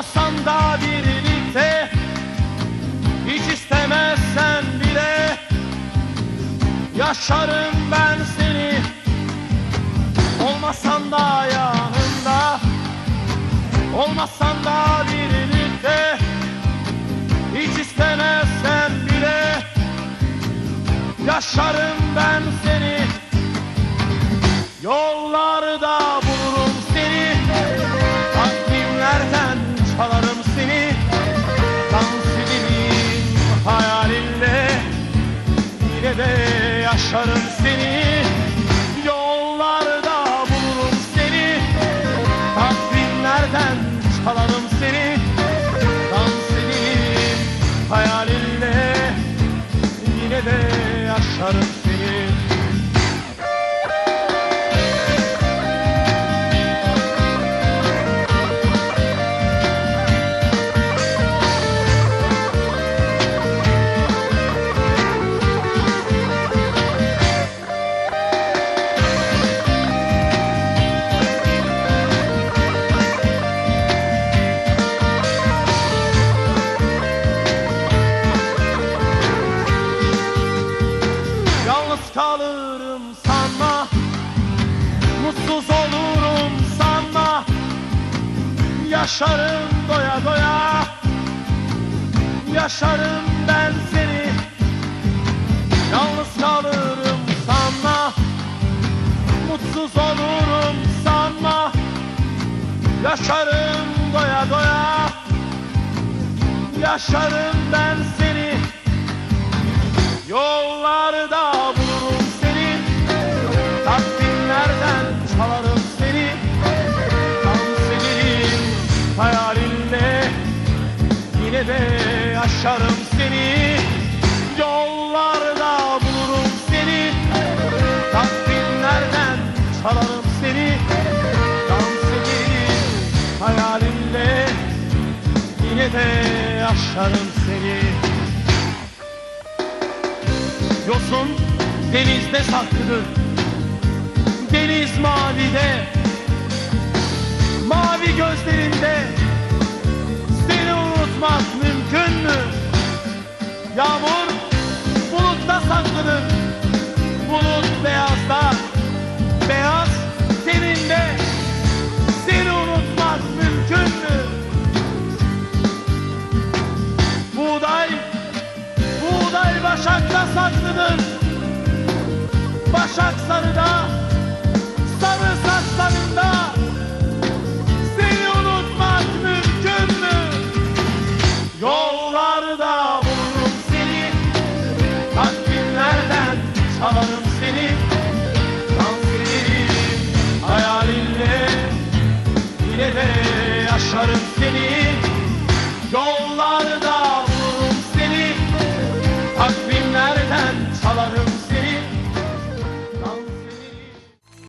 Olmasan da birlikte Hiç istemezsen bile Yaşarım ben seni. Olmasan da yanında Olmasan da birlikte Hiç istemezsen bile Yaşarım ben seni. Yollarda yaşarım seni. Yollarda bulurum seni. Takvimlerden çalarım seni. Dans ederim hayalinle. Yine de yaşarım seni Kalırım sanma. Mutsuz olurum sanma. Yaşarım doya doya. Yaşarım ben seni. Yalnız kalırım sanma. Mutsuz olurum sanma. Yaşarım doya doya. Yaşarım ben seni Yine de yaşarım seni Yosun denizde saklıdır Deniz mavide Mavi gözlerinde Seni unutmak mümkün mü? Yağmur başakta saklıdır Başak sarıda